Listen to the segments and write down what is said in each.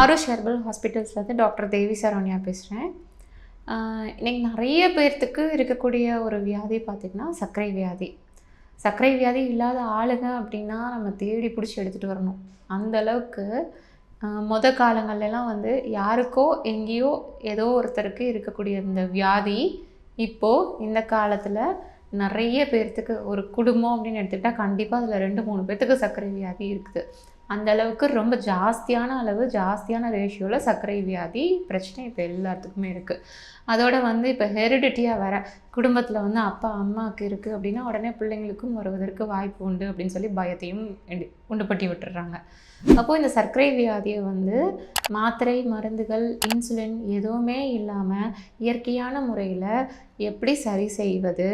ஆரோஷ் herbal ஹாஸ்பிட்டல்ஸ்லேருந்து doctor Devi Saravaniya பேசுகிறேன் இன்றைக்கி நிறைய பேர்த்துக்கு இருக்கக்கூடிய ஒரு வியாதி பார்த்திங்கன்னா சர்க்கரை வியாதி. சர்க்கரை வியாதி இல்லாத ஆளுங்க அப்படின்னா நம்ம தேடி பிடிச்சி எடுத்துகிட்டு வரணும். அந்த அளவுக்கு மொத காலங்கள்லாம் வந்து யாருக்கோ எங்கேயோ ஏதோ ஒருத்தருக்கு இருக்கக்கூடிய இந்த வியாதி இப்போது இந்த காலத்தில் நிறைய பேர்த்துக்கு ஒரு குடும்பம் அப்படின்னு எடுத்துக்கிட்டால் கண்டிப்பாக அதில் ரெண்டு மூணு பேர்த்துக்கு சர்க்கரை வியாதி இருக்குது. அந்த அளவுக்கு ரொம்ப ஜாஸ்தியான அளவு ஜாஸ்தியான ரேஷியோவில் சர்க்கரை வியாதி பிரச்சனை இப்போ எல்லாத்துக்குமே இருக்குது அதோட வந்து இப்போ ஹெரிடிட்டியாக வர குடும்பத்தில் வந்து அப்பா அம்மாவுக்கு இருக்குது அப்படின்னா உடனே பிள்ளைங்களுக்கும் வருவதற்கு வாய்ப்பு உண்டு அப்படின்னு சொல்லி பயத்தையும் உண்டுபட்டி விட்டுறாங்க. அப்போது இந்த சர்க்கரை வியாதியை வந்து மாத்திரை மருந்துகள் இன்சுலின் எதுவுமே இல்லாமல் இயற்கையான முறையில் எப்படி சரி செய்வது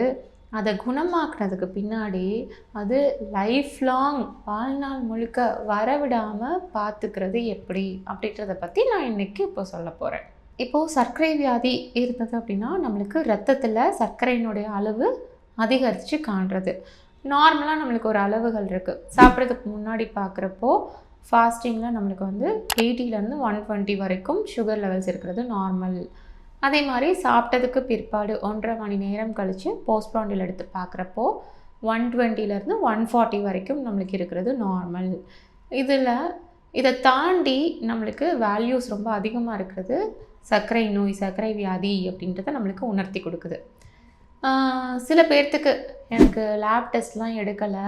அதை குணமாக்குனதுக்கு பின்னாடி அது லைஃப் லாங் வாழ்நாள் முழுக்க வரவிடாமல் பார்த்துக்கிறது எப்படி அப்படின்றத பற்றி நான் இன்றைக்கி இப்போ சொல்ல போகிறேன் இப்போது சர்க்கரை வியாதி இருந்தது அப்படின்னா நம்மளுக்கு ரத்தத்தில் சர்க்கரையினுடைய அளவு அதிகரித்து காண்றது. நார்மலாக நம்மளுக்கு ஒரு அளவுகள் இருக்குது சாப்பிட்றதுக்கு முன்னாடி பார்க்குறப்போ ஃபாஸ்டிங்கில் நம்மளுக்கு வந்து எயிட்டிலேருந்து ஒன் டுவெண்ட்டி வரைக்கும் சுகர் லெவல்ஸ் இருக்கிறது நார்மல் அதே மாதிரி சாப்பிட்டதுக்கு பிற்பாடு ஒன்றரை மணி நேரம் கழித்து போஸ்ட்பாண்டில் எடுத்து பார்க்குறப்போ ஒன் டுவெண்ட்டிலேருந்து ஒன் ஃபார்ட்டி வரைக்கும் நம்மளுக்கு இருக்கிறது நார்மல் இதில் இதை தாண்டி நம்மளுக்கு வேல்யூஸ் ரொம்ப அதிகமாக இருக்கிறது சர்க்கரை நோய் சர்க்கரை வியாதி அப்படின்றத நம்மளுக்கு உணர்த்தி கொடுக்குது. சில பேர்த்துக்கு எனக்கு லேப் டெஸ்ட்லாம் எடுக்கலை.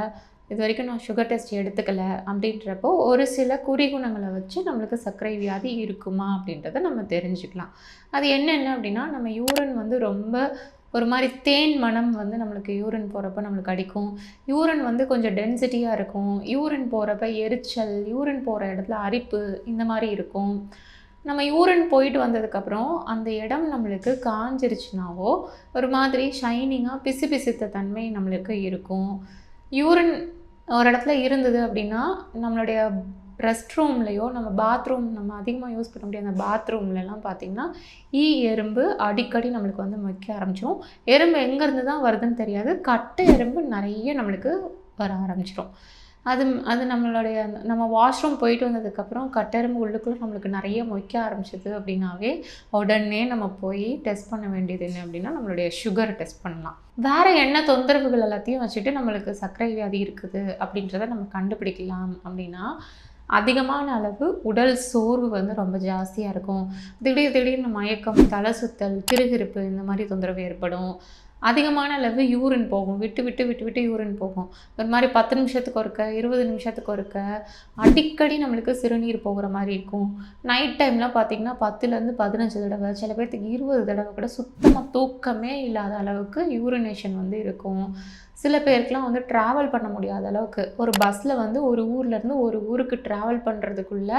இது வரைக்கும் நான் சுகர் டெஸ்ட் எடுத்துக்கல அப்படின்றப்போ ஒரு சில குறிகுணங்களை வச்சு நம்மளுக்கு சர்க்கரை வியாதி இருக்குமா அப்படின்றத நம்ம தெரிஞ்சுக்கலாம். அது என்னென்ன அப்படின்னா நம்ம யூரின் வந்து ரொம்ப ஒரு மாதிரி தேன் மனம் வந்து நம்மளுக்கு யூரின் போகிறப்ப நம்மளுக்கு அடிக்கும். யூரின் வந்து கொஞ்சம் டென்சிட்டியாக இருக்கும். யூரின் போகிறப்ப எரிச்சல் யூரின் போகிற இடத்துல அரிப்பு இந்த மாதிரி இருக்கும். நம்ம யூரின் போயிட்டு வந்ததுக்கப்புறம் அந்த இடம் நம்மளுக்கு காஞ்சிருச்சுனாவோ ஒரு மாதிரி ஷைனிங்காக பிசு பிசுத்த தன்மை நம்மளுக்கு இருக்கும். யூரின் ஒரு இடத்துல இருந்தது அப்படின்னா நம்மளுடைய ரெஸ்ட் ரூம்லேயோ நம்ம பாத்ரூம் நம்ம அதிகமாக யூஸ் பண்ண முடியாத அந்த பாத்ரூம்லலாம் பார்த்திங்கன்னா ஈ எறும்பு அடிக்கடி நம்மளுக்கு வந்து மொய்க்க ஆரம்பிச்சிடும் எறும்பு எங்கேருந்து தான் வருதுன்னு தெரியாது. கட்டை எறும்பு நிறைய நம்மளுக்கு வர ஆரம்பிச்சிடும் அது அது நம்மளுடைய அந்த- நம்ம வாஷ்ரூம் போயிட்டு வந்ததுக்கப்புறம் கட்டெரும்பு உள்ளுக்குள்ளே நம்மளுக்கு நிறைய மொய்க்க ஆரம்பிச்சது அப்படின்னாவே உடனே நம்ம போய் டெஸ்ட் பண்ண வேண்டியது என்ன அப்படின்னா நம்மளுடைய சுகர் டெஸ்ட் பண்ணலாம். வேறு என்ன தொந்தரவுகள் எல்லாத்தையும் வச்சுட்டு நம்மளுக்கு சர்க்கரை வியாதி இருக்குது அப்படின்றத நம்ம கண்டுபிடிக்கலாம் அப்படின்னா அதிகமான அளவு உடல் சோர்வு வந்து ரொம்ப ஜாஸ்தியாக இருக்கும். திடீர் திடீர்னு மயக்கம் தலை சுத்தல் கிருகிருப்பு இந்த மாதிரி தொந்தரவு ஏற்படும். அதிகமான அளவு யூரின் போகும். விட்டு விட்டு விட்டு விட்டு யூரின் போகும். ஒரு மாதிரி பத்து நிமிஷத்துக்கு ஒருக்க இருபது நிமிஷத்துக்கு ஒருக்க அடிக்கடி நம்மளுக்கு சிறுநீர் போகிற மாதிரி இருக்கும். நைட் டைம்லாம் பார்த்திங்கன்னா பத்துலேருந்து பதினஞ்சு தடவை சில பேர்த்துக்கு இருபது தடவை கூட சுத்தமாக தூக்கமே இல்லாத அளவுக்கு யூரினேஷன் வந்து இருக்கும். சில பேருக்குலாம் வந்து ட்ராவல் பண்ண முடியாத அளவுக்கு. ஒரு பஸ்ஸில் வந்து ஒரு ஊர்லேருந்து ஒரு ஊருக்கு ட்ராவல் பண்ணுறதுக்குள்ளே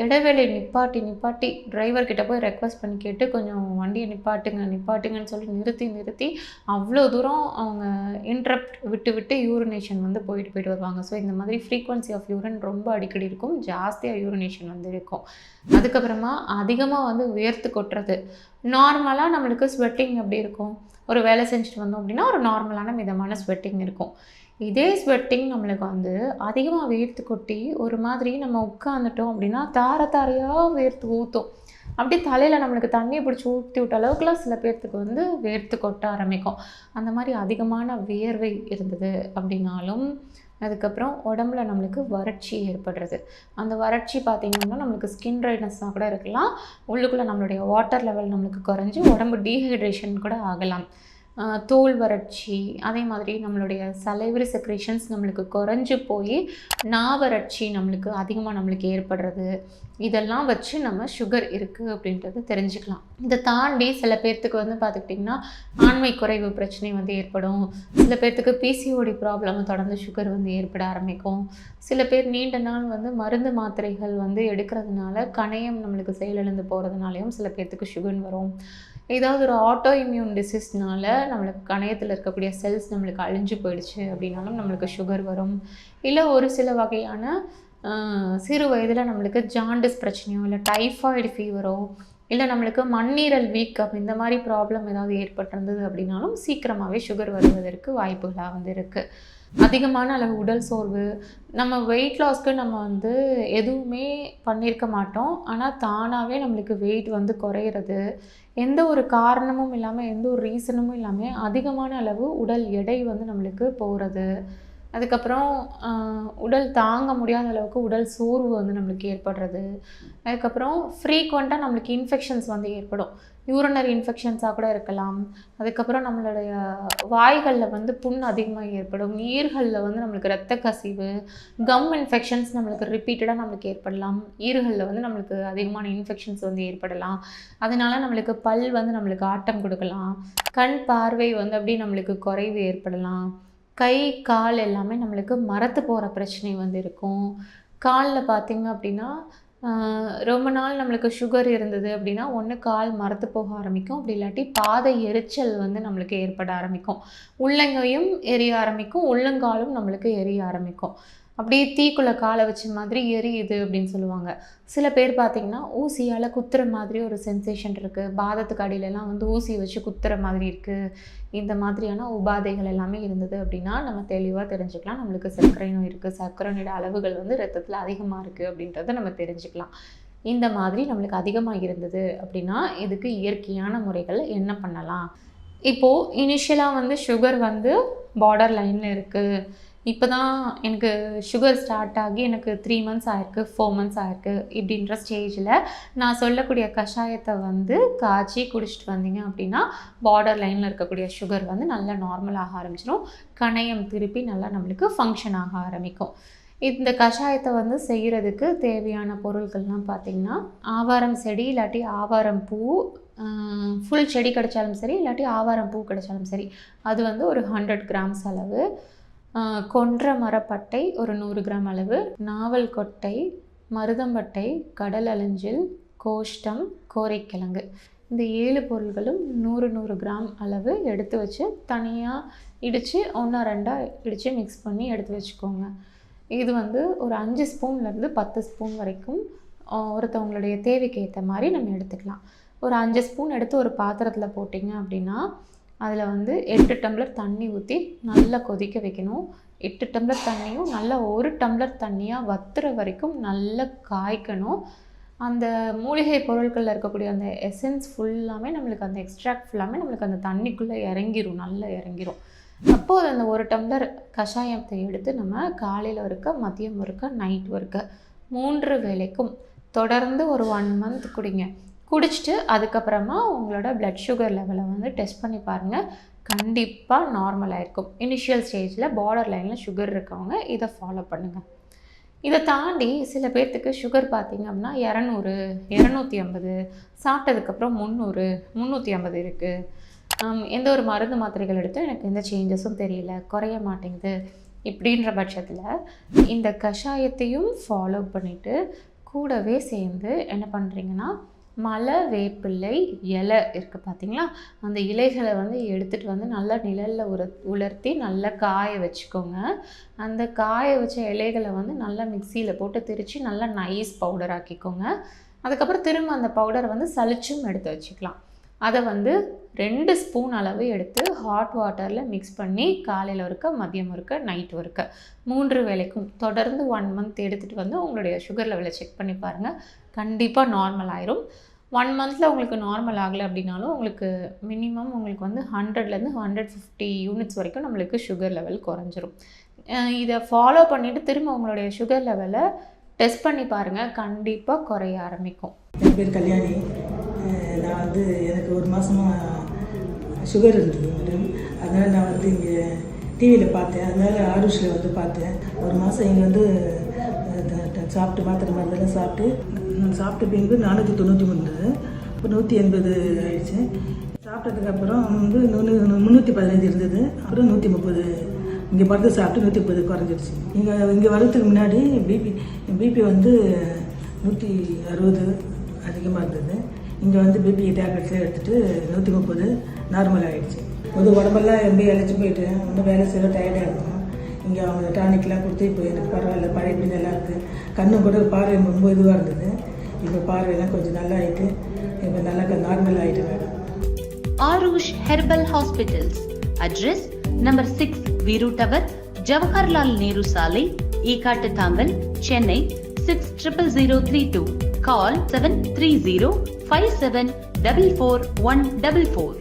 இடைவேளை நிப்பாட்டி நிப்பாட்டி டிரைவர்கிட்ட போய் ரெக்வஸ்ட் பண்ணி கேட்டு கொஞ்சம் வண்டியை நிப்பாட்டுங்க நிப்பாட்டுங்கன்னு சொல்லி நிறுத்தி நிறுத்தி அவ்வளோ தூரம் அவங்க இன்ட்ரப்ட் விட்டு விட்டு யூரினேஷன் வந்து போயிட்டு போயிட்டு வருவாங்க. ஸோ இந்த மாதிரி ஃப்ரீக்வன்சி ஆஃப் யூரின் ரொம்ப அடிக்கடி இருக்கும். ஜாஸ்தியாக யூரினேஷன் வந்து இருக்கும் அதுக்கப்புறமா அதிகமாக வந்து உயர்த்து கொட்டுறது. நார்மலாக நம்மளுக்கு ஸ்வெட்டிங் எப்படி இருக்கும்? ஒரு வேலை செஞ்சுட்டு வந்தோம் அப்படின்னா ஒரு நார்மலான மிதமான ஸ்வெட்டிங் இருக்கும். இதே ஸ்வெட்டிங் நம்மளுக்கு வந்து அதிகமாக வேர்த்து கொட்டி ஒரு மாதிரி நம்ம உட்காந்துட்டோம் அப்படின்னா தார தாரையாக வேர்த்து ஊற்றும் அப்படியே தலையில் நம்மளுக்கு தண்ணியை பிடிச்சி ஊற்றி விட்ட அளவுக்குலாம் சில பேர்த்துக்கு வந்து வேர்த்து கொட்ட ஆரம்பிக்கும். அந்த மாதிரி அதிகமான வியர்வை இருந்தது அப்படின்னாலும் அதுக்கப்புறம் உடம்புல நம்மளுக்கு வறட்சி ஏற்படுறது. அந்த வறட்சி பார்த்திங்கன்னா நம்மளுக்கு ஸ்கின் ட்ரைனஸ்ஸாக கூட இருக்கலாம். உள்ளுக்குள்ளே நம்மளுடைய வாட்டர் லெவல் நம்மளுக்கு குறைஞ்சி உடம்பு டீஹைட்ரேஷன் கூட ஆகலாம். தோல் வறட்சி அதே மாதிரி நம்மளுடைய சலைவரி செக்ரேஷன்ஸ் நம்மளுக்கு குறைஞ்சி போய் நாவறட்சி நம்மளுக்கு அதிகமாக நம்மளுக்கு ஏற்படுறது. இதெல்லாம் வச்சு நம்ம சுகர் இருக்குது அப்படின்றது தெரிஞ்சுக்கலாம். இதை தாண்டி சில பேர்த்துக்கு வந்து பார்த்துக்கிட்டிங்கன்னா ஆண்மை குறைவு பிரச்சனை வந்து ஏற்படும். சில பேர்த்துக்கு பிசிஓடி ப்ராப்ளம் தொடர்ந்து சுகர் வந்து ஏற்பட ஆரம்பிக்கும். சில பேர் நீண்ட நாள் வந்து மருந்து மாத்திரைகள் வந்து எடுக்கிறதுனால கணையம் நம்மளுக்கு செயலிழந்து போகிறதுனாலையும் சில பேர்த்துக்கு சுகர் வரும். ஏதாவது ஒரு ஆட்டோ இம்யூன் டிசீஸ்னால நம்மளுக்கு கணையத்தில் இருக்கக்கூடிய செல்ஸ் நம்மளுக்கு அழிஞ்சு போயிடுச்சு அப்படின்னாலும் நம்மளுக்கு சுகர் வரும். இல்லை ஒரு சில வகையான சிறு வயதில் நம்மளுக்கு ஜாண்டிஸ் பிரச்சனையோ இல்லை டைஃபாய்டு ஃபீவரோ இல்லை நம்மளுக்கு மண்ணீரல் வீக்கம் இந்த மாதிரி ப்ராப்ளம் ஏதாவது ஏற்பட்டிருந்தது அப்படின்னாலும் சீக்கிரமாகவே சுகர் வருவதற்கு வாய்ப்புகளாக வந்து இருக்குது அதிகமான அளவு உடல் சோர்வு. நம்ம வெயிட் லாஸ்க்கு நம்ம வந்து எதுவுமே பண்ணியிருக்க மாட்டோம். ஆனால் தானாகவே நம்மளுக்கு வெயிட் வந்து குறையிறது. எந்த ஒரு காரணமும் இல்லாமல் எந்த ஒரு ரீசனும் இல்லாமல் அதிகமான அளவு உடல் எடை வந்து நம்மளுக்கு போகிறது அதுக்கப்புறம் உடல் தாங்க முடியாத அளவுக்கு உடல் சோர்வு வந்து நம்மளுக்கு ஏற்படுறது. அதுக்கப்புறம் ஃப்ரீக்வெண்ட்டாக நம்மளுக்கு இன்ஃபெக்ஷன்ஸ் வந்து ஏற்படும். யூரினரி இன்ஃபெக்ஷன்ஸாக கூட இருக்கலாம். அதுக்கப்புறம் நம்மளுடைய வாய்களில் வந்து புண் அதிகமாக ஏற்படும். ஈர்களில் வந்து நம்மளுக்கு ரத்த கசிவு கம் இன்ஃபெக்ஷன்ஸ் நம்மளுக்கு ரிப்பீட்டடாக நம்மளுக்கு ஏற்படலாம். ஈர்களில் வந்து நம்மளுக்கு அதிகமான இன்ஃபெக்ஷன்ஸ் வந்து ஏற்படலாம். அதனால நம்மளுக்கு பல் வந்து நம்மளுக்கு ஆட்டம் கொடுக்கலாம். கண் பார்வை வந்து அப்படியே நம்மளுக்கு குறைவு ஏற்படலாம். கை கால் எல்லாமே நம்மளுக்கு மரத்து போகிற பிரச்சனை வந்து இருக்கும் காலில் பார்த்திங்க அப்படின்னா ரொம்ப நாள் நம்மளுக்கு சுகர் இருந்தது அப்படின்னா ஒன்று கால் மரத்து போக ஆரம்பிக்கும். அப்படி இல்லாட்டி பாதை எரிச்சல் வந்து நம்மளுக்கு ஏற்பட ஆரம்பிக்கும். உள்ளங்கையும் எரிய ஆரம்பிக்கும். உள்ளங்காலும் நம்மளுக்கு எரிய ஆரம்பிக்கும். அப்படியே தீக்குள்ளே காலை வச்ச மாதிரி எரியுது அப்படின்னு சொல்லுவாங்க. சில பேர் பார்த்தீங்கன்னா ஊசியால் குத்துற மாதிரி ஒரு சென்சேஷன் இருக்குது பாதத்துக்கு அடியிலலாம் வந்து ஊசி வச்சு குத்துற மாதிரி இருக்குது இந்த மாதிரியான உபாதைகள் எல்லாமே இருந்தது அப்படின்னா நம்ம தெளிவாக தெரிஞ்சுக்கலாம். நம்மளுக்கு சர்க்கரை நோய் இருக்குது சர்க்கரை நோயோட அளவுகள் வந்து ரத்தத்தில் அதிகமாக இருக்குது அப்படின்றத நம்ம தெரிஞ்சுக்கலாம். இந்த மாதிரி நம்மளுக்கு அதிகமாக இருந்தது அப்படின்னா இதுக்கு இயற்கையான முறைகள் என்ன பண்ணலாம்? இப்போது இனிஷியலாக வந்து சுகர் வந்து பார்டர் லைனில் இருக்குது இப்போ தான் எனக்கு சுகர் ஸ்டார்ட் ஆகி எனக்கு த்ரீ மந்த்ஸ் ஆயிருக்கு ஃபோர் மந்த்ஸ் ஆயிருக்கு இப்படின்ற ஸ்டேஜில் நான் சொல்லக்கூடிய கஷாயத்தை வந்து காய்ச்சி குடிச்சிட்டு வந்தீங்க அப்படின்னா பார்டர் லைனில் இருக்கக்கூடிய சுகர் வந்து நல்லா நார்மல் ஆக ஆரம்பிச்சிடும் கணையம் திருப்பி நல்லா நம்மளுக்கு ஃபங்க்ஷன் ஆக ஆரம்பிக்கும். இந்த கஷாயத்தை வந்து செய்கிறதுக்கு தேவையான பொருட்கள்லாம் பார்த்திங்கன்னா ஆவாரம் செடி இல்லாட்டி ஆவாரம் பூ ஃபுல் செடி கிடைச்சாலும் சரி இல்லாட்டி ஆவாரம் பூ கிடைச்சாலும் சரி அது வந்து ஒரு ஹண்ட்ரட் கிராம்ஸ் அளவு. கொன்ற மரப்பட்டை ஒரு நூறு கிராம் அளவு நாவல் கொட்டை மருதம்பட்டை கடல் அழிஞ்சில் கோஷ்டம் கோரைக்கிழங்கு. இந்த ஏழு பொருள்களும் நூறு நூறு கிராம் அளவு எடுத்து வச்சு தனியாக இடித்து ஒன்றா ரெண்டாக இடித்து மிக்ஸ் பண்ணி எடுத்து வச்சுக்கோங்க. இது வந்து ஒரு அஞ்சு ஸ்பூன்லேருந்து பத்து ஸ்பூன் வரைக்கும் ஒருத்தவங்களுடைய தேவைக்கு ஏற்ற மாதிரி நம்ம எடுத்துக்கலாம். ஒரு அஞ்சு ஸ்பூன் எடுத்து ஒரு பாத்திரத்தில் போட்டிங்க அப்படின்னா அதில் வந்து எட்டு டம்ளர் தண்ணி ஊற்றி நல்லா கொதிக்க வைக்கணும். எட்டு டம்ளர் தண்ணியும் நல்லா ஒரு டம்ளர் தண்ணியாக வத்துற வரைக்கும் நல்லா காய்க்கணும். அந்த மூலிகை பொருட்களில் இருக்கக்கூடிய அந்த எசன்ஸ் ஃபுல்லாமே நம்மளுக்கு அந்த எக்ஸ்ட்ராக்ட் ஃபுல்லாமே நம்மளுக்கு அந்த தண்ணிக்குள்ளே இறங்கிரும் நல்லா இறங்கிரும். அப்போது அந்த ஒரு டம்ளர் கஷாயத்தை எடுத்து நம்ம காலையில் இருக்க மதியம் இருக்க நைட் இருக்க மூன்று வேளைக்கும் தொடர்ந்து ஒரு ஒன் மந்த் குடிங்க. குடிச்சிட்டு அதுக்கப்புறமா உங்களோட பிளட் சுகர் லெவலை வந்து டெஸ்ட் பண்ணி பாருங்கள் கண்டிப்பாக நார்மலாக இருக்கும் இனிஷியல் ஸ்டேஜில் பார்டர் லைனில் சுகர் இருக்கவங்க இதை ஃபாலோ பண்ணுங்கள் இதை தாண்டி சில பேர்த்துக்கு சுகர் பார்த்திங்க அப்படின்னா இரநூறு இரநூத்தி ஐம்பது சாப்பிட்டதுக்கப்புறம் முந்நூறு முந்நூற்றி ஐம்பது இருக்குது எந்த ஒரு மருந்து மாத்திரைகள் எடுத்தும் எனக்கு எந்த சேஞ்சஸும் தெரியல குறைய மாட்டேங்குது இப்படின்ற பட்சத்தில் இந்த கஷாயத்தையும் ஃபாலோ பண்ணிவிட்டு கூடவே சேர்ந்து என்ன பண்ணுறீங்கன்னா மலை வேப்பிள்ளை இலை இருக்குது பார்த்தீங்களா அந்த இலைகளை வந்து எடுத்துகிட்டு வந்து நல்லா நிழலில் உர உலர்த்தி நல்லா காய வச்சுக்கோங்க. அந்த காய வச்ச இலைகளை வந்து நல்லா மிக்சியில் போட்டு திரித்து நல்லா நைஸ் பவுடர் ஆக்கிக்கோங்க. அதுக்கப்புறம் திரும்ப அந்த பவுடரை வந்து சலிச்சும் எடுத்து வச்சுக்கலாம். அதை வந்து ரெண்டு ஸ்பூன் அளவு எடுத்து ஹாட் வாட்டரில் மிக்ஸ் பண்ணி காலையில் இருக்க மதியம் இருக்க நைட் இருக்க மூன்று வேளைக்கும் தொடர்ந்து ஒன் மந்த் எடுத்துகிட்டு வந்து உங்களுடைய சுகர் லெவலை செக் பண்ணி பாருங்கள் கண்டிப்பாக நார்மல் ஆயிரும். ஒன் மந்தில் உங்களுக்கு நார்மல் ஆகலை அப்படின்னாலும் உங்களுக்கு மினிமம் உங்களுக்கு வந்து ஹண்ட்ரட்லேருந்து ஹண்ட்ரட் ஃபிஃப்டி யூனிட்ஸ் வரைக்கும் நம்மளுக்கு சுகர் லெவல் குறைஞ்சிரும். இதை ஃபாலோ பண்ணிவிட்டு திரும்ப உங்களுடைய சுகர் லெவலை டெஸ்ட் பண்ணி பாருங்கள் கண்டிப்பாக குறைய ஆரம்பிக்கும். என் பேர் கல்யாணி. நான் வந்து எனக்கு ஒரு மாதமாக சுகர் இருந்தது மேடம் அதனால் நான் வந்து இங்கே டிவியில் பார்த்தேன். அதனால் ஆருஷில் வந்து பார்த்தேன். ஒரு மாதம் இங்கே வந்து சாப்பிட்டு மாத்திரை மருந்தெல்லாம் சாப்பிட்டு நான் சாப்பிட்ட பிறகு நானூற்றி தொண்ணூற்றி மூணு இப்போ நூற்றி எண்பது ஆயிடுச்சு சாப்பிட்டதுக்கப்புறம் வந்து நூறு முந்நூற்றி பதினஞ்சு இருந்தது அப்புறம் நூற்றி முப்பது. இங்கே மருந்து சாப்பிட்டு நூற்றி முப்பது குறைஞ்சிருச்சு இங்கே இங்கே வர்றதுக்கு முன்னாடி பிபி பிபி வந்து நூற்றி அறுபது அதிகமாக இருந்தது. இங்கே வந்து பிபி டேப்லெட்ஸ்லாம் எடுத்துகிட்டு நூற்றி முப்பது நார்மல் ஆகிடுச்சு ஒரு உடம்பெல்லாம் எப்படி அழைச்சி போயிட்டு ஒன்றும் வேலை செய்ய டயர்டாக இருக்கும். இங்கே அவங்க டானிக்லாம் கொடுத்து இப்போ எனக்கு பரவாயில்ல பழையபடி நல்லா இருக்குது கண்ணும் கூட பார்வை ரொம்ப இதுவாக இருந்தது. இப்போ பார்வையெல்லாம் கொஞ்சம் நல்லா ஆகிட்டு இப்போ நல்லா நார்மல் ஆகிட்டு madam Aarush herbal hospitals. Address number six Veeru tower Jawaharlal Nehru சாலை Ekkattu Thangal Chennai six triple zero three two கால் seven three zero five seven double four one double four